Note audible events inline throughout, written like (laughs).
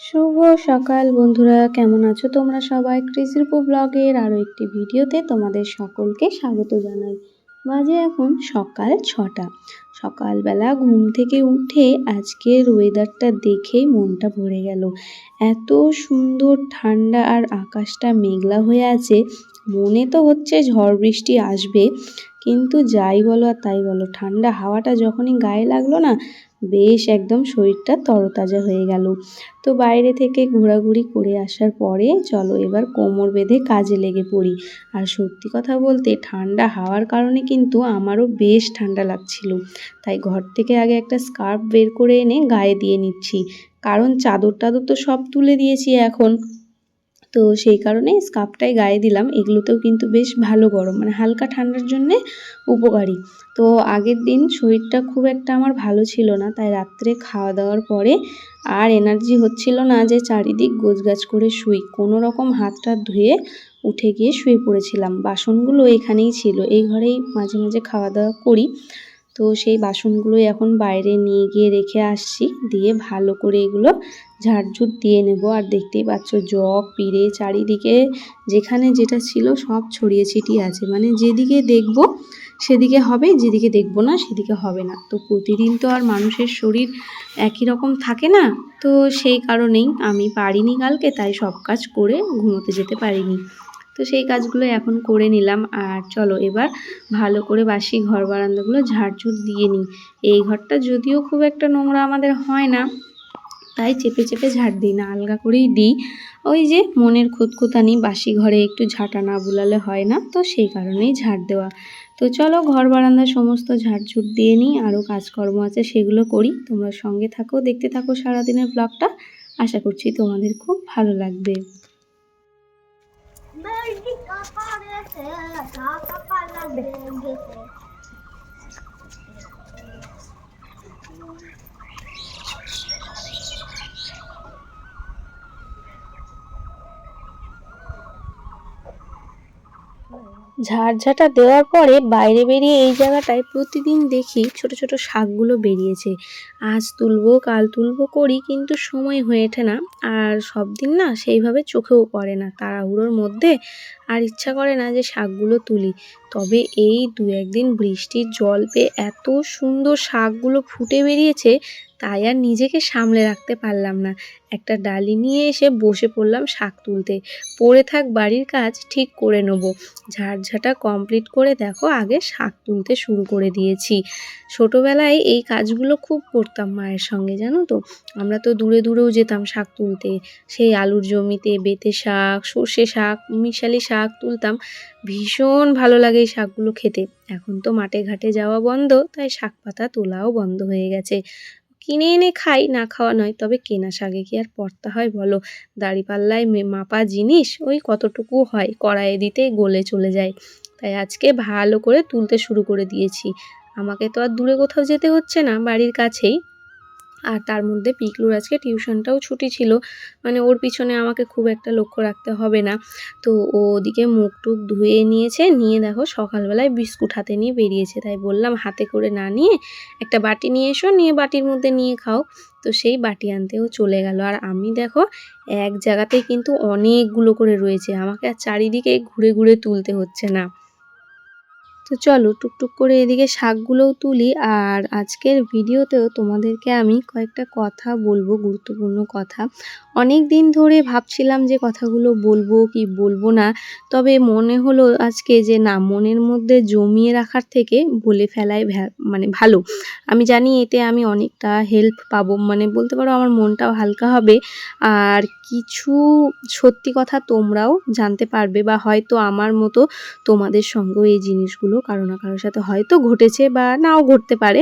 শুভ সকাল বন্ধুরা, কেমন আছো তোমরা সবাই? কৃষিরূপ ব্লগের আরও একটি ভিডিওতে তোমাদের সকলকে স্বাগত জানাই। বাজে এখন সকাল ছটা। সকালবেলা ঘুম থেকে উঠে আজকের ওয়েদারটা দেখেই মনটা ভরে গেল। এত সুন্দর ঠান্ডা আর আকাশটা মেঘলা হয়ে আছে, মনে তো হচ্ছে ঝড় বৃষ্টি আসবে, কিন্তু যাই বলো আর তাই বলো, ঠান্ডা হাওয়াটা যখনই গায়ে লাগল না বেশ একদম শরীরটা তরতাজা হয়ে গেল। তো বাইরে থেকে ঘোরাঘুরি করে আসার পরে চলো এবার কোমর বেঁধে কাজে লেগে পড়ি। আর সত্যি কথা বলতে ঠান্ডা হাওয়ার কারণে কিন্তু আমারও বেশ ঠান্ডা লাগছিল। তাই ঘর থেকে আগে একটা স্কার্ফ বের করে এনে গায়ে দিয়ে নিচ্ছি। কারণ চাদর টাদর তো সব তুলে দিয়েছি এখন। তো সেই কারণে স্কার্ফটাই গায়ে দিলাম। এগুলোতেও কিন্তু বেশ ভালো গরম মানে হালকা ঠান্ডার জন্যে উপকারী। তো আগের দিন শরীরটা খুব একটা আমার ভালো ছিল না, তাই রাত্রে খাওয়া দাওয়ার পরে আর এনার্জি হচ্ছিল না যে চারিদিক গোছগাছ করে শুই। কোনো রকম হাতটা ধুয়ে উঠে গিয়ে শুয়ে পড়েছিলাম। বাসনগুলো এখানেই ছিল। এই ঘরেই মাঝে মাঝে খাওয়া দাওয়া করি। তো সেই বাসনগুলোই এখন বাইরে নিয়ে গিয়ে রেখে আসছি। দিয়ে ভালো করে এগুলো ঝাড়ঝুট দিয়ে নেব। আর দেখতেই পাচ্ছ, জগ, পিড়ে, চারিদিকে যেখানে যেটা ছিল সব ছড়িয়ে ছিটিয়ে আছে। মানে যেদিকে দেখব সেদিকে হবে, যেদিকে দেখব না সেদিকে হবে না। তো প্রতিদিন তো আর মানুষের শরীর একই রকম থাকে না। তো সেই কারণেই আমি পারিনি কালকে, তাই সব কাজ করে ঘুমোতে যেতে পারিনি। তো সেই কাজগুলো এখন করে নিলাম। আর চলো এবার ভালো করে বাসি ঘর বারান্দাগুলো ঝাড়ঝুট দিয়ে নিই। এই ঘরটা যদিও খুব একটা নোংরা আমাদের হয় না, তাই চেপে চেপে ঝাড় দিই, না আলগা করেই দিই। ওই যে মনের খুঁতখুতানি, বাসি ঘরে একটু ঝাঁটা না বুলালে হয় না, তো সেই কারণেই ঝাড় দেওয়া। তো চলো ঘর বারান্দা সমস্ত ঝাড়ঝুট দিয়ে নিই, আরও কাজকর্ম আছে সেগুলো করি। তোমরা সঙ্গে থাকো, দেখতে থাকো সারাদিনের ব্লগটা। আশা করছি তোমাদের খুব ভালো লাগবে। Merdik aparece, kaka kalan dengesi. ঝাড়ঝাঁটা দেওয়ার পরে বাইরে বেরিয়ে এই জায়গাটায় প্রতিদিন দেখি ছোট ছোট শাকগুলো বেরিয়েছে। আজ তুলবো, কাল তুলবো করি কিন্তু সময় হয়ে ওঠে না। আর সব দিন না সেইভাবে চোখেও পড়ে না। তাড়াহুড়োর মধ্যে আর ইচ্ছা করে না যে শাকগুলো তুলি। তবে এই দু একদিন বৃষ্টির জল পেয়ে এত সুন্দর শাকগুলো ফুটে বেরিয়েছে তাই আর নিজেকে সামলে রাখতে পারলাম না। একটা ডালি নিয়ে এসে বসে পড়লাম শাক তুলতে। পড়ে থাক বাড়ির কাজ, ঠিক করে নেব। ঝাড়ঝাঁটা কমপ্লিট করে দেখো, আগে শাক তুলতে শুরু করে দিয়েছি। ছোটোবেলায় এই কাজগুলো খুব করতাম মায়ের সঙ্গে, জানো তো? আমরা তো দূরে দূরেও যেতাম শাক তুলতে। সেই আলুর জমিতে বেতে শাক, সর্ষে শাক, মিশালি শাক তুলতাম। ভীষণ ভালো লাগে এই শাকগুলো খেতে। এখন তো মাঠে ঘাটে যাওয়া বন্ধ, তাই শাক পাতা তোলাও বন্ধ হয়ে গেছে। কিনে এনে খাই, না খাওয়া নয়। তবে কেনা শাকে কি আর পড়তে হয় বলো? দাড়িপাল্লায় মাপা জিনিস, ওই কতটুকু হয়? কড়াইয়ে দিতে গলে চলে যায়। তাই আজকে ভালো করে তুলতে শুরু করে দিয়েছি। আমাকে তো আর দূরে কোথাও যেতে হচ্ছে না, বাড়ির কাছেই। আর তার মধ্যে পিকলুর আজকে টিউশনটাও ছুটি ছিল। মানে ওর পিছনে আমাকে খুব একটা লক্ষ্য রাখতে হবে না। তো ও ওদিকে মুখ টুক ধুয়ে নিয়েছে, নিয়ে দেখো সকালবেলায় বিস্কুট হাতে নিয়ে বেরিয়েছে। তাই বললাম, হাতে করে না নিয়ে একটা বাটি নিয়ে এসো, নিয়ে বাটির মধ্যে নিয়ে খাও। তো সেই বাটি আনতেও চলে গেল। আর আমি দেখো এক জায়গাতেই কিন্তু অনেকগুলো করে রয়েছে। আমাকে আর চারিদিকে ঘুরে ঘুরে তুলতে হচ্ছে না। তো চলো টুকটুক করে এদিকে শাকগুলোও তুলি আর আজকের ভিডিওতেও তোমাদেরকে আমি কয়েকটা কথা বলব গুরুত্বপূর্ণ কথা। অনেক দিন ধরে ভাবছিলাম যে কথাগুলো বলব কি বলব না, তবে মনে হলো আজকে যে না, মনের মধ্যে জমিয়ে রাখার থেকে বলে ফেলাই মানে ভালো। আমি জানি এতে আমি অনেকটা হেল্প পাবো মানে বলতে পারো আমার মনটাও হালকা হবে। আর কিছু সত্যি কথা তোমরাও জানতে পারবে বা হয়তো আমার মতো তোমাদের সঙ্গেও এই জিনিসগুলো কারও না কারোর সাথে হয়তো ঘটেছে বা নাও ঘটতে পারে।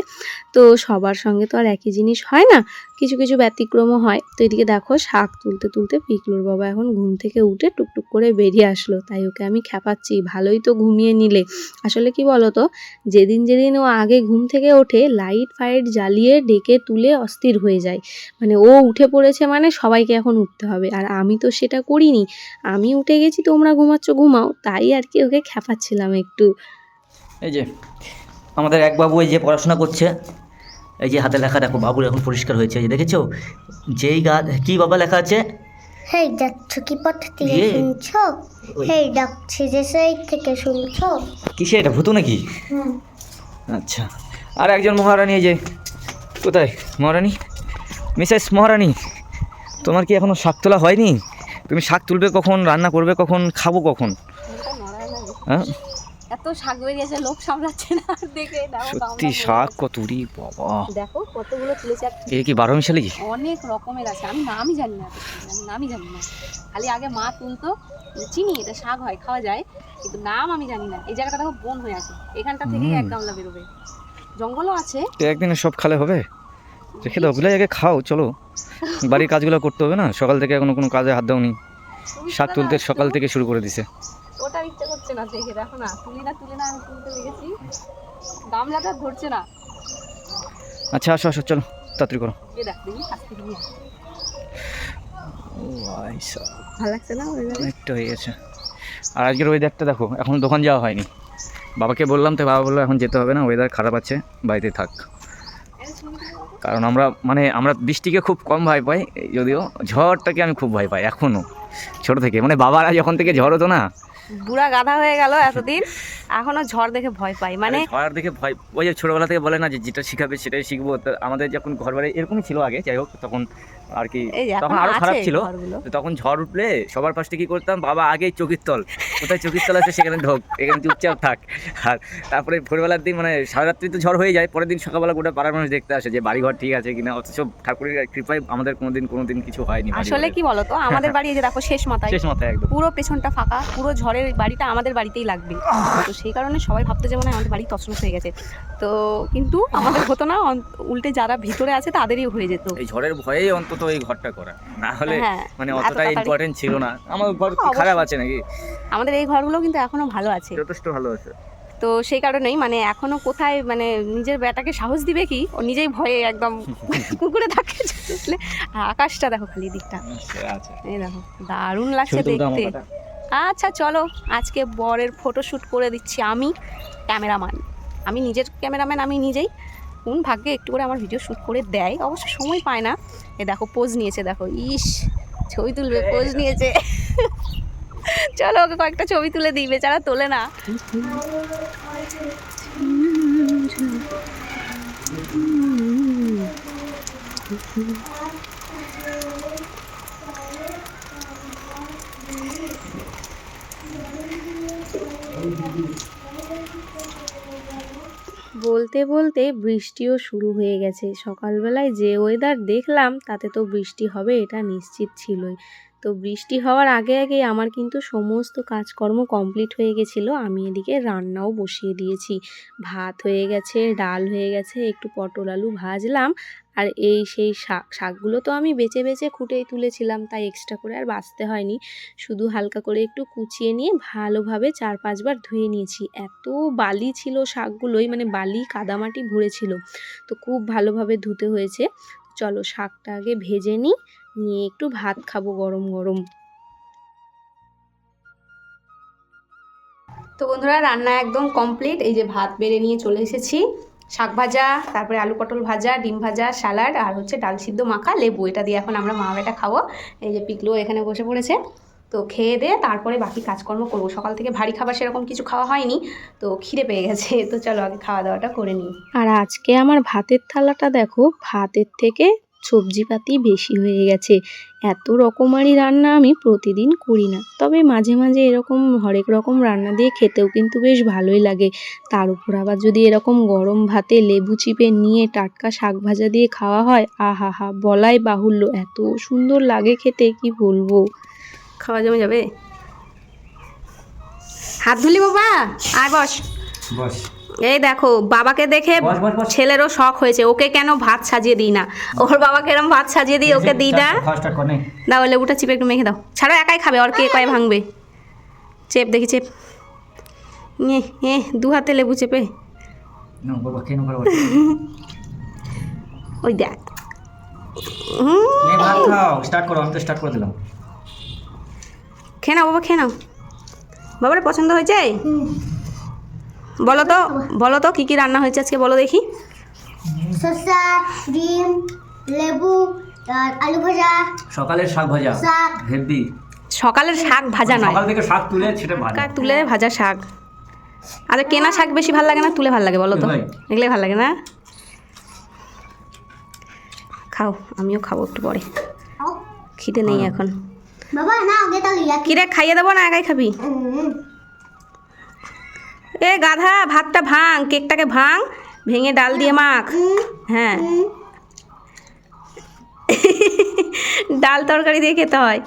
তো সবার সঙ্গে তো আর একই জিনিস হয় না। কিছু কিছু ব্যতিক্রমও হয়। তো এদিকে দেখো, শাক তুলতে তুলতে পিকলুর বাবা এখন ঘুম থেকে উঠে টুকটুক করে বেরিয়ে আসলো। তাই ওকে আমি খ্যাপাচ্ছি ভালোই তো ঘুমিয়ে নিলে। আসলে কি বলো তো যেদিন যেদিন ও আগে ঘুম থেকে ওঠে, লাইট ফাইট জ্বালিয়ে ডেকে তুলে অস্থির হয়ে যায়। মানে ও উঠে পড়েছে মানে সবাইকে এখন উঠতে হবে। আর আমি তো সেটা করিনি। আমি উঠে গেছি, তোমরা ঘুমাচ্ছ, ঘুমাও। তাই আর কি ওকে খ্যাপাচ্ছিলাম একটু। এই যে, আমাদের এক বাবু এই যে পড়াশোনা করছে এই যে হাতে লেখা দেখো বাবুর এখন পরিষ্কার হয়েছে এই যে দেখেছ? যেই গাছ কি বাবা লেখা আছে? হেই যাচ্ছ কি পথ ইয়ে। শুনছো? হেই ডাকছি যে সেই থেকে শুনছো? কিসে এটা ভূত নাকি? হুম। আচ্ছা আর একজন মহারানী এই যে কোথায় মহারানী? মিসেস মহারানী তোমার কি এখনও শাক তোলা হয়নি? তুমি শাক তুলবে কখন রান্না করবে কখন খাব কখন? হ্যাঁ? এত শাক বেরিয়েছে লোক সামলাচ্ছে না। দেখে সত্যি শাক কত উড়ি বাবা। দেখো কতগুলো তুলেছে আর এ কি বারো মিশালি অনেক রকমের আছে আমি নামই জানি না আমি নামই জানি না। খালি আগে মা তুলতো চিনি এটা শাক হয় খাওয়া যায় কিন্তু নাম আমি জানি না। এই জায়গাটা দেখো বন হয়ে আছে এখানটা থেকেই এক গামলা বেরোবে। জঙ্গলও আছে। একদিনে সব খালে হবে? রেখে দাও ওগুলো আগে খাও চলো। বাড়ির কাজগুলো করতে হবে না? সকাল থেকে এখনও কোনো কাজে হাত দাওনি। তুমি শাক তুলতে সকাল থেকে শুরু করে দিছে। ওটার ইচ্ছে না দেখে দেখো না তুলি না তুলি না আমি তুলতে লেগেছি। গামলাটা ধরছে না। আচ্ছা আসো আসো চলো তাড়াতাড়ি করো। অনেকটা হয়ে গেছে। আর আজকের ওয়েদারটা দেখো এখন দোকান যাওয়া হয়নি। বাবাকে বললাম তো বাবা বলল এখন যেতে হবে না ওয়েদার খারাপ আছে বাড়িতে থাক। কারণ আমরা মানে আমরা বৃষ্টিকে খুব কম ভয় পাই যদিও ঝড়টাকে আমি খুব ভয় পাই এখনও ছোট থেকে মানে বাবারা যখন থেকে ঝড় হতো না বুড়া গাধা হয়ে গেল এতদিন। এখনও ঝড় দেখে ভয় পাই। মানে ঝড় দেখে ভয় ওই যে ছোটবেলা থেকে বলে না যে যেটা শিখাবে সেটাই শিখব। তো আমাদের যখন ঘর বাড়ি এরকমই ছিল আগে যাই হোক তখন আর কি তখন আরও খারাপ ছিল। তখন ঝড় উঠলে সবার ফার্স্টে কি করতাম? বাবা আগেই চকির তল কোথায় চকির তল আছে সেখানে ঢোক এখানে চুপচাপ থাক। আর তারপরে ভোরবেলার দিন মানে সারা রাত্রি তো ঝড় হয়ে যায় পরের দিন সকালবেলা গোটা পাড়ার মানুষ দেখতে আসে যে বাড়িঘর ঠিক আছে কিনা? অথচ ঠাকুরের কৃপায় আমাদের কোনোদিন কোনোদিন কিছু হয়নি আসলে। কি বলতো? আমাদের বাড়ি এই যে দেখো শেষ মাথায়। শেষ মাথায় একদম। পুরো পেছনটা ফাঁকা পুরো ঝড়ের বাড়িটা আমাদের বাড়িতেই লাগবে। তো সেই কারণে সবাই ভাবতো যে মনে আমাদের বাড়ি তছনছ হয়ে গেছে। তো কিন্তু আমাদের হতো না উল্টে যারা ভিতরে আছে তাদেরই হয়ে যেত। এই ঝড়ের ভয়েই অন্তত এই ঘরটা করা। না হলে হ্যাঁ, মানে অতটা ইম্পর্টেন্ট ছিল না। আমার ঘর খারাপ আছে নাকি? আমাদের এই ঘরগুলো কিন্তু এখনও ভালো আছে। যথেষ্ট ভালো আছে। তো সেই কারণেই মানে এখনও কোথায় মানে নিজের বেটাকে সাহস দিবে কি? ও নিজেই ভয়ে একদম (laughs) কুকুরে থাকে আসলে আকাশটা দেখো খালি দিকটা। আচ্ছা এই দেখো দারুণ লাগছে দেখতে। আচ্ছা চলো আজকে বরের ফটোশ্যুট করে দিচ্ছি আমি ক্যামেরাম্যান আমি নিজের ক্যামেরাম্যান আমি নিজেই। কোন ভাগ্যে একটু করে আমার ভিডিও শ্যুট করে দেয় অবশ্য সময় পায় না। এ দেখো পোজ নিয়েছে দেখো ইস ছবি তুলবে পোজ নিয়েছে। চলো ওকে কয়েকটা ছবি তুলে দিই বেচারা তোলে না। বলতে বলতে বৃষ্টিও শুরু হয়ে গেছে। সকালবেলায় যে ওয়েদার দেখলাম, তাতে তো বৃষ্টি হবে, এটা নিশ্চিত ছিলই। তো বৃষ্টি হওয়ার আগে আগে আমার কিন্তু সমস্ত কাজকর্ম কমপ্লিট হয়ে গেছিল। আমি এদিকে রান্নাও বসিয়ে দিয়েছি। ভাত হয়ে গেছে, ডাল হয়ে গেছে, একটু পটল আলু ভাজলাম। আর এই সেই শাক, শাকগুলো তো আমি বেছে বেছে খুঁটেই তুলেছিলাম, তাই এক্সট্রা করে আর বাঁচতে হয়নি। শুধু হালকা করে একটু কুচিয়ে নিয়ে ভালোভাবে চার, পাঁচবার ধুয়ে নিয়েছি। এত বালি ছিল শাকগুলোই মানে বালি কাদামাটি ভরেছিল। তো খুব ভালোভাবে ধুতে হয়েছে। চলো শাকটা আগে ভেজে নিই, নিয়ে একটু ভাত খাব গরম গরম। তো বন্ধুরা, রান্না একদম কমপ্লিট এই যে ভাত বেড়ে নিয়ে চলে এসেছি। শাক ভাজা, তারপরে আলু পটল ভাজা, ডিম ভাজা স্যালাড আর হচ্ছে ডাল সিদ্ধ মাখা, লেবু। এটা দিয়ে এখন আমরা মা বেটা খাব। এই যে পিকলো এখানে বসে পড়েছে। তো খেয়ে দিয়ে তারপরে বাকি কাজকর্ম করব। সকাল থেকে ভারী খাবার সেরকম কিছু খাওয়া হয়নি, তো খিদে পেয়ে গেছে। (laughs) তো চলো আগে খাওয়া দাওয়াটা করে নিই। আর আজকে আমার ভাতের থালাটা দেখো, ভাতের থেকে সবজিপাতি বেশি হয়ে গেছে। এত রকমারি রান্না আমি প্রতিদিন করি না। তবে মাঝে মাঝে এরকম হরেক রকম রান্না দিয়ে খেতেও কিন্তু বেশ ভালোই লাগে। তার উপর আবার যদি এরকম গরম ভাতে লেবু চিপে নিয়ে টাটকা শাক ভাজা দিয়ে খাওয়া হয় আহা হা বলাই বাহুল্য। এত সুন্দর লাগে খেতে কি বলব? খাওয়া জমে যাবে? হাত ধুলি বাবা আয় বস। বস। এই দেখো বাবাকে দেখে। ছেলেরও শখ হয়েছে ওকে কেন ভাত সাজিয়ে দিই না? ওর বাবাকে এরম ভাত সাজিয়ে দিই ওকে দিই না? দাও লেবুটা চিপে একটু মেখে দাও। ছাড়ো একাই খাবে আর কে কয়ে ভাঙবে? চেপ দেখি চেপ। এ এ দু হাতে লেবু চেপে। নো বাবা কেন করো (laughs) ওই দেখ। হুম, এই ভাত খাও স্টার্ট করো আমি তো স্টার্ট করে দিলাম। খেয়ে নাও বাবা খেয়ে নাও। বাবার পছন্দ হয়েছে? বলো তো বলো তো কী কী রান্না হয়েছে আজকে বলো দেখি। শসা ডিম লেবু আলু ভাজা। সকালের শাক ভাজা শাক। হেভি সকালের শাক ভাজা নয়। সকাল থেকে শাক তুলে সেটা ভাজা। শাক তুলে ভাজা শাক। আর কেনা শাক বেশি ভালো লাগে না তুলে ভালো লাগে বলো তো। ভাই। এগুলোই ভালো লাগে না? খাও আমিও খাব একটু পরে। খিদে নেই এখন। বাবা না আগে তাহলে ইয়াকি কিরে খাইয়ে দেবো না একাই খাবি? এ গাধা ভাতটা ভাঙ কেকটাকে ভাঙ ভেঙে ডাল দিয়ে মাখ। হ্যাঁ। ডাল তরকারি দিয়ে খেতে হয়।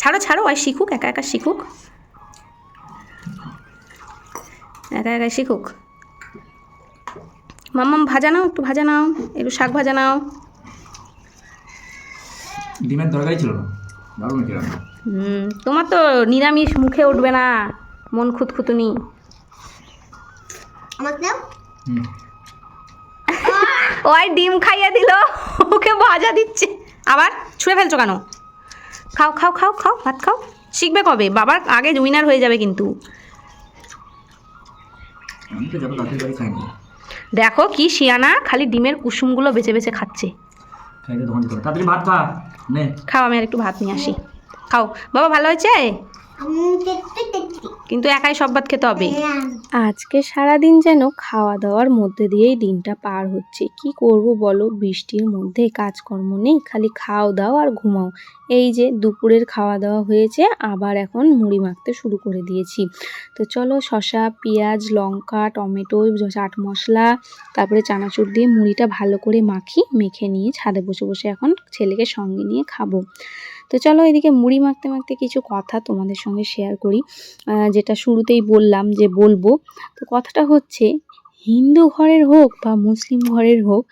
ছাড়ো ছাড়ো আর শিখুক একা একা শিখুক। একা একা শিখুক। মাম্মাম ভাজা নাও একটু ভাজা নাও একটু শাক ভাজা নাও। ডিমের তরকারি ছিল না? হুম তোমার তো নিরামিষ মুখে উঠবে না মন খুঁতখুতুনি। আমাকে দাও। ওই ডিম খাইয়ে দিল ওকে ভাজা দিচ্ছে। আবার ছুঁড়ে ফেলছো কেন? খাও খাও খাও খাও ভাত খাও। শিখবে কবে? বাবার আগে উইনার হয়ে যাবে কিন্তু। দেখো কি শিয়ানা খালি ডিমের কুসুমগুলো বেছে বেছে খাচ্ছে। ভাত খা। খাও আমি আর একটু ভাত নিয়ে আসি। খাও। বাবা ভালো হয়েছে। কিন্তু একাই সব ভাত খেতে হবে। আজকে সারাদিন যেন খাওয়া দাওয়ার মধ্যে দিয়েই দিনটা পার হচ্ছে। কি করব বলো? বৃষ্টির মধ্যে কাজকর্ম নেই, খালি খাও দাও আর ঘুমাও। এই যে দুপুরের খাওয়া দাওয়া হয়েছে, আবার এখন মুড়ি মাখতে শুরু করে দিয়েছি। তো চলো শসা, পেঁয়াজ, লঙ্কা, টমেটো, চাট মশলা, তারপরে চানাচুর দিয়ে মুড়িটা ভালো করে মাখি, মেখে নিয়ে ছাদে বসে বসে এখন ছেলেকে সঙ্গে নিয়ে খাব। তো চলো এদিকে মুড়ি মাখতে মাখতে কিছু কথা তোমাদের সঙ্গে শেয়ার করি। যেটা শুরুতেই বললাম যে বলব। তো কথাটা হচ্ছে, হিন্দু ঘরের হোক বা মুসলিম ঘরের হোক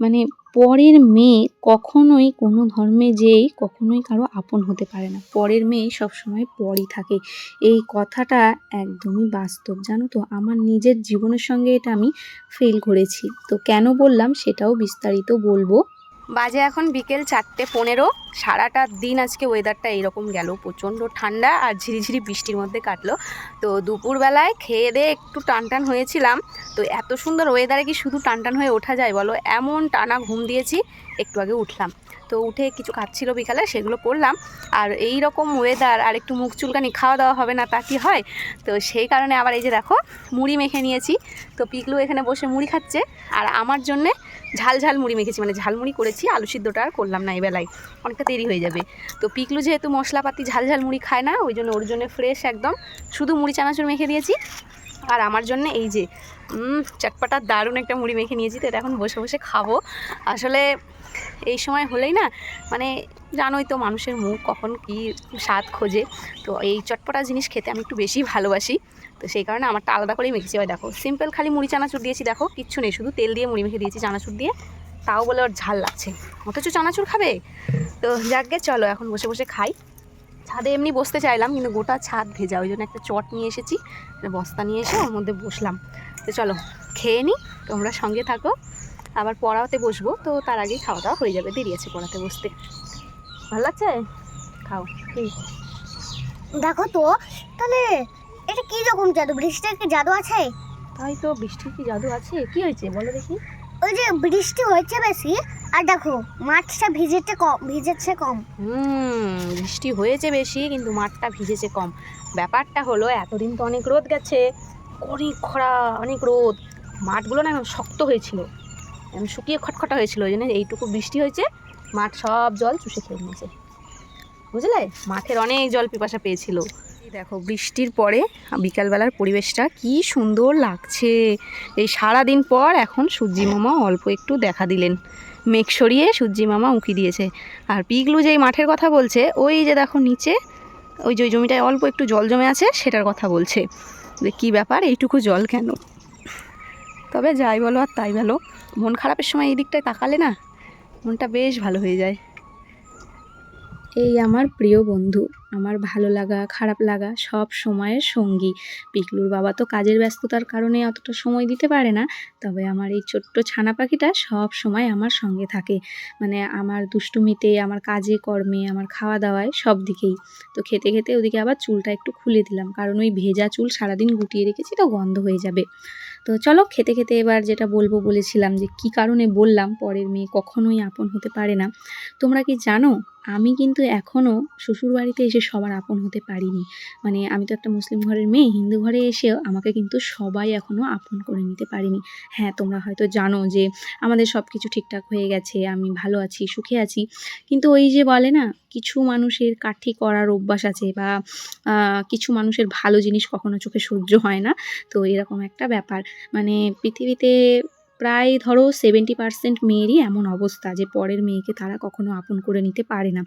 মানে পরের মেয়ে কখনোই কোনো ধর্মে যেই কখনোই কারও আপন হতে পারে না। পরের মেয়ে সবসময় পরই থাকে। এই কথাটা একদমই বাস্তব, জানো তো? আমার নিজের জীবনের সঙ্গে এটা আমি ফেল করেছি। তো কেন বললাম সেটাও বিস্তারিত বলব। বাজে এখন বিকেল চারটে পনেরো। সারাটা দিন আজকে ওয়েদারটা এইরকম গেল। প্রচণ্ড ঠান্ডা আর ঝিরিঝিরি বৃষ্টির মধ্যে কাটলো। তো দুপুরবেলায় খেয়ে দিয়ে একটু টান টান হয়েছিলাম। তো এত সুন্দর ওয়েদারে কি শুধু টান টান হয়ে ওঠা যায় বলো? এমন টানা ঘুম দিয়েছি, একটু আগে উঠলাম। তো উঠে কিছু খাচ্ছিল বিকালে, সেগুলো করলাম। আর এই রকম ওয়েদার আর একটু মুখ চুলকানি খাওয়া দাওয়া হবে না, তা কি হয়? তো সেই কারণে আবার এই যে দেখো, মুড়ি মেখে নিয়েছি। তো পিকলু এখানে বসে মুড়ি খাচ্ছে। আর আমার জন্যে ঝাল ঝাল মুড়ি মেখেছি মানে ঝালমুড়ি করেছি, আলু সিদ্ধটা আর করলাম না এই বেলায়। অনেকটা দেরি হয়ে যাবে। তো পিকলু যেহেতু মশলাপাতি ঝাল ঝাল মুড়ি খায় না, ওই জন্য ওর জন্য ফ্রেশ একদম। শুধু মুড়ি চানাচুর মেখে দিয়েছি। আর আমার জন্য এই যে চটপটা দারুণ একটা মুড়ি মেখে নিয়েছি, তো এটা এখন বসে বসে খাব। আসলে এই সময় হলেই না মানে জানোই তো মানুষের মুখ কখন কি স্বাদ খোঁজে। তো এই চটপটা জিনিস খেতে আমি একটু বেশি ভালোবাসি, তো সেই কারণে আমারটা আলাদা করেই মেখেছি। এবার দেখো সিম্পল খালি মুড়ি চানাচুর দিয়েছি, দেখো, কিচ্ছু নেই, শুধু তেল দিয়ে মুড়ি মেখে দিয়েছি চানাচুর দিয়ে। তাও বলে ওর ঝাল লাগছে। অথচ চানাচুর খাবে? তো যাকগে চলো এখন বসে বসে খাই। ছাদে এমনি বসতে চাইলাম কিন্তু গোটা ছাদ ভেজা ওই জন্য একটা চট নিয়ে এসেছি বস্তা নিয়ে এসে ওর মধ্যে বসলাম। তো চলো খেয়ে নিই তোমরা সঙ্গে থাকো আবার পড়াতে বসবো তো তার আগেই খাওয়া দাওয়া হয়ে যাবে দেরি আছে পড়াতে বসতে। ভালো লাগছে? খাও দেখো তো তাহলে এটা কি রকম জাদু? বৃষ্টির কি জাদু আছে? তাই তো বৃষ্টির কি জাদু আছে? কি হয়েছে? বলো দেখি। ওই যে বৃষ্টি হয়েছে বেশি আর দেখো, মাঠটা ভিজেছে কম ভিজেছে কম। হুম, বৃষ্টি হয়েছে বেশি, কিন্তু মাঠটা ভিজেছে কম। ব্যাপারটা হলো, এতদিন তো অনেক রোদ গেছে। অনেক খরা, অনেক রোদ। মাঠগুলো না শক্ত হয়েছিল। শুকিয়ে খটখটা হয়েছিল, ওই জন্য এইটুকু বৃষ্টি হয়েছে। মাঠ সব জল চুষে খেয়ে নিয়েছে। বুঝলে? মাঠের অনেক জল পিপাসা পেয়েছিল। দেখো, বৃষ্টির পরে বিকালবেলার পরিবেশটা কি সুন্দর লাগছে। এই সারা দিন পর এখন সূর্যি মামা অল্প একটু দেখা দিলেন। মেঘ সরিয়ে সূর্যি মামা উঁকি দিয়েছে। আর পিগলু যেই মাঠের কথা বলছে, ওই যে দেখো নিচে, ওই যে জমিটায় অল্প একটু জল জমে আছে, সেটার কথা বলছে। যে কী ব্যাপার, এইটুকু জল কেন? তবে যাই বলো আর তাই বলো মন খারাপের সময় এই দিকটায় তাকালে না, মনটা বেশ ভালো হয়ে যায়। এই আমার প্রিয় বন্ধু। আমার ভালো লাগা, খারাপ লাগা সব সময়ের সঙ্গী। পিকলুর বাবা তো কাজের ব্যস্ততার কারণে অতটা সময় দিতে পারে না, তবে আমার এই ছোট্ট ছানা পাখিটা সব সময় আমার সঙ্গে থাকে। মানে আমার দুষ্টুমিতে, আমার কাজে, কর্মে, আমার খাওয়া দাওয়ায় সব দিকেই। তো খেতে খেতে ওদিকে আবার চুলটা একটু খুলে দিলাম, কারণ ওই ভেজা চুল সারাদিন গুটিয়ে রেখেছি তো গন্ধ হয়ে যাবে। তো চলো খেতে খেতে এবার যেটা বলব বলেছিলাম যে কি কারণে বললাম, পরের মেয়ে কখনোই আপন হতে পারে না। তোমরা কি জানো, আমি কিন্তু এখনও শ্বশুরবাড়িতে এসে সবার আপন হতে পারিনি। মানে আমি তো একটা মুসলিম ঘরের মেয়ে, হিন্দু ঘরে এসেও আমাকে কিন্তু সবাই এখনও আপন করে নিতে পারিনি। হ্যাঁ তোমরা হয়তো জানো যে আমাদের সব কিছু ঠিকঠাক হয়ে গেছে, আমি ভালো আছি, সুখে আছি। কিন্তু ওই যে বলে না, কিছু মানুষের কাঠি করার অভ্যাস আছে বা কিছু মানুষের ভালো জিনিস কখনো চোখে সহ্য হয় না। তো এরকম একটা ব্যাপার। মানে পৃথিবীতে প্রায় ধরো সেভেন্টি পার্সেন্ট মেয়েরই এমন অবস্থা যে পরের মেয়েকে তারা কখনো আপন করে নিতে পারে না।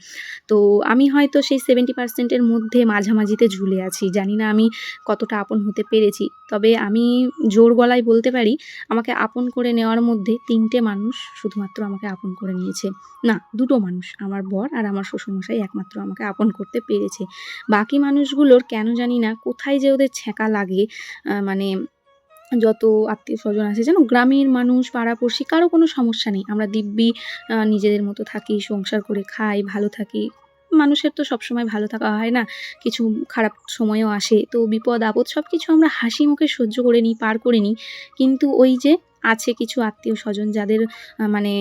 তো আমি হয়তো সেই সেভেন্টি পার্সেন্টের মধ্যে মাঝামাঝিতে ঝুলে আছি। জানি না আমি কতটা আপন হতে পেরেছি। তবে আমি জোর গলায় বলতে পারি, আমাকে আপন করে নেওয়ার মধ্যে তিনটে মানুষ শুধুমাত্র আমাকে আপন করে নিয়েছে। না, দুটো মানুষ, আমার বর আর আমার শ্বশুরমশাই একমাত্র আমাকে আপন করতে পেরেছে। বাকি মানুষগুলোর কেন জানি না কোথায় যে ওদের ছ্যাঁকা লাগে মানে যত আত্মীয় স্বজন আছে, যেন গ্রামের মানুষ, পাড়াপড়শি, কারও কোনো সমস্যা নেই। আমরা দিব্যি নিজেদের মতো থাকি, সংসার করে খাই, ভালো থাকি। মানুষের তো সবসময় ভালো থাকা হয় না, কিছু খারাপ সময়ও আসে। তো বিপদ, আপদ সব কিছু আমরা হাসি মুখে সহ্য করে নিই, পার করে নিই। কিন্তু ওই যে আছে কিছু আত্মীয় স্বজন যাদের মানে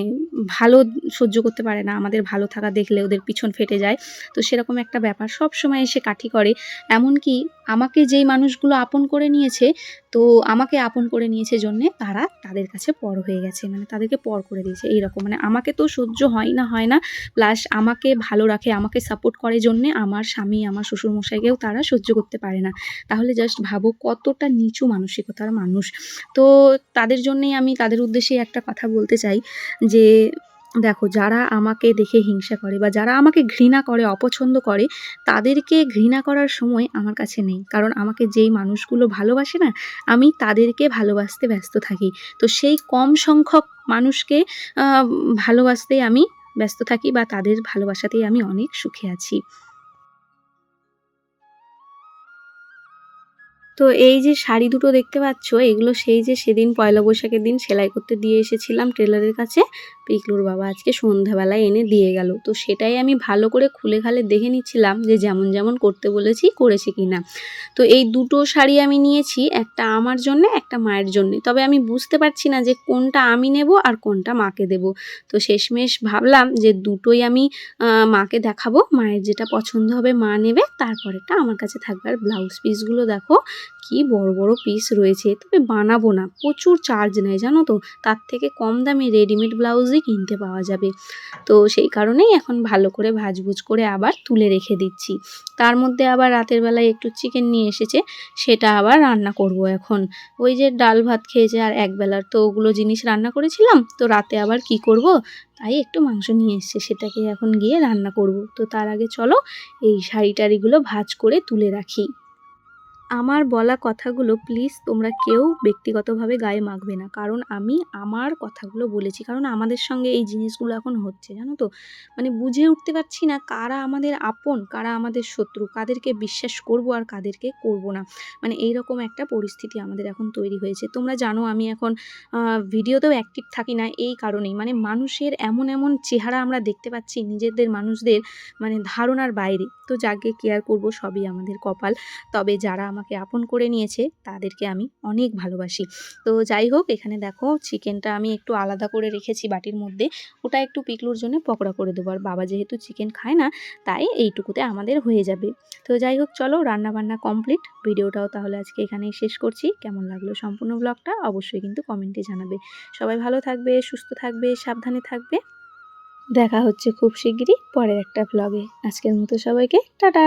ভালো সহ্য করতে পারে না, আমাদের ভালো থাকা দেখলে ওদের পিছন ফেটে যায়। তো সেরকম একটা ব্যাপার। সব সময় এসে কাঠি করে। এমনকি আমাকে যেই মানুষগুলো আপন করে নিয়েছে, তো আমাকে আপন করে নিয়েছে জন্যে তারা তাদের কাছে পর হয়ে গেছে। মানে তাদেরকে পর করে দিয়েছে এইরকম। মানে আমাকে তো সহ্য হয় না হয় না। প্লাস আমাকে ভালো রাখে, আমাকে সাপোর্ট করে জন্যে আমার স্বামী, আমার শ্বশুরমশাইকেও তারা সহ্য করতে পারে না। তাহলে জাস্ট ভাবো কতটা নিচু মানসিকতার মানুষ। তো তাদের জন্যেই আমি তাদের উদ্দেশ্যে একটা কথা বলতে চাই যে দেখো যারা আমাকে দেখে হিংসা করে বা যারা আমাকে ঘৃণা করে অপছন্দ করে তাদেরকে ঘৃণা করার সময় আমার কাছে নেই। কারণ আমাকে যেই মানুষগুলো ভালোবাসে না আমি তাদেরকে ভালোবাসতে ব্যস্ত থাকি। তো সেই কম সংখ্যক মানুষকে আহ, ভালোবাসতেই আমি ব্যস্ত থাকি বা তাদের ভালোবাসাতেই আমি অনেক সুখে আছি। তো এই যে শাড়ি দুটো দেখতে পাচ্ছ, এগুলো সেই যে সেদিন পয়লা বৈশাখের দিন সেলাই করতে দিয়ে এসেছিলাম টেলারের কাছে, পিকলুর বাবা আজকে সন্ধ্যাবেলায় এনে দিয়ে গেল। তো সেটাই আমি ভালো করে খুলে খালে দেখে নিচ্ছিলাম যে যেমন যেমন করতে বলেছি করেছে কি না তো এই দুটো শাড়ি আমি নিয়েছি, একটা আমার জন্যে, একটা মায়ের জন্যে। তবে আমি বুঝতে পারছি না যে কোনটা আমি নেব আর কোনটা মাকে দেব। তো শেষমেশ ভাবলাম যে দুটোই আমি মাকে দেখাবো, মায়ের যেটা পছন্দ হবে মা নেবে, তারপরেরটা আমার কাছে থাকবে। আর ব্লাউজ পিসগুলো দেখো কি বড় বড় পিস রয়েছে, তবে বানাবো না। প্রচুর চার্জ নেয়, জানো তো? তার থেকে কম দামে রেডিমেড ব্লাউজই কিনতে পাওয়া যাবে। তো সেই কারণেই এখন ভালো করে ভাজভুজ করে আবার তুলে রেখে দিচ্ছি। তার মধ্যে আবার রাতের বেলায় একটু চিকেন নিয়ে এসেছে, সেটা আবার রান্না করব এখন। ওই যে ডাল ভাত খেয়েছে আর একবেলার তো ওগুলো জিনিস রান্না করেছিলাম, তো রাতে আবার কি করব? তাই একটু মাংস নিয়ে এসছে, সেটাকে এখন গিয়ে রান্না করব। তো তার আগে চলো এই শাড়ি টাড়িগুলো ভাজ করে তুলে রাখি। আমার বলা কথাগুলো প্লিজ তোমরা কেউ ব্যক্তিগতভাবে গায়ে মাখবে না। কারণ আমি আমার কথাগুলো বলেছি। কারণ আমাদের সঙ্গে এই জিনিসগুলো এখন হচ্ছে, জানো তো? মানে বুঝে উঠতে পারছি না কারা আমাদের আপন, কারা আমাদের শত্রু, কাদেরকে বিশ্বাস করব আর কাদেরকে করব না। মানে এই রকম একটা পরিস্থিতি আমাদের এখন তৈরি হয়েছে। তোমরা জানো আমি এখন ভিডিওতেও অ্যাক্টিভ থাকি না এই কারণেই। মানে মানুষের এমন এমন চেহারা আমরা দেখতে পাচ্ছি নিজেদের মানুষদের মানে ধারণার বাইরে। তো যাকে কেয়ার করব সবই আমাদের কপাল। তবে যারা আমাকে আপন করে নিয়েছে, তাদেরকে আমি অনেক ভালোবাসি। তো যাই হোক, এখানে দেখো চিকেনটা আমি একটু আলাদা করে রেখেছি বাটির মধ্যে। ওটা একটু পিকলুর জন্য পকোড়া করে দেবো। আর বাবা যেহেতু চিকেন খায় না, তাই এইটুকুতে আমাদের হয়ে যাবে। তো যাই হোক, চলো রান্না বান্না কমপ্লিট। ভিডিওটাও তাহলে আজকে এখানেই শেষ করছি। কেমন লাগল সম্পূর্ণ ব্লগটা অবশ্যই কিন্তু কমেন্টে জানাবে। সবাই ভালো থাকবে, সুস্থ থাকবে, সাবধানে থাকবে। দেখা হচ্ছে খুব শিগগিরই পরের একটা ব্লগে। আজকের মতো সবাইকে, টাটা!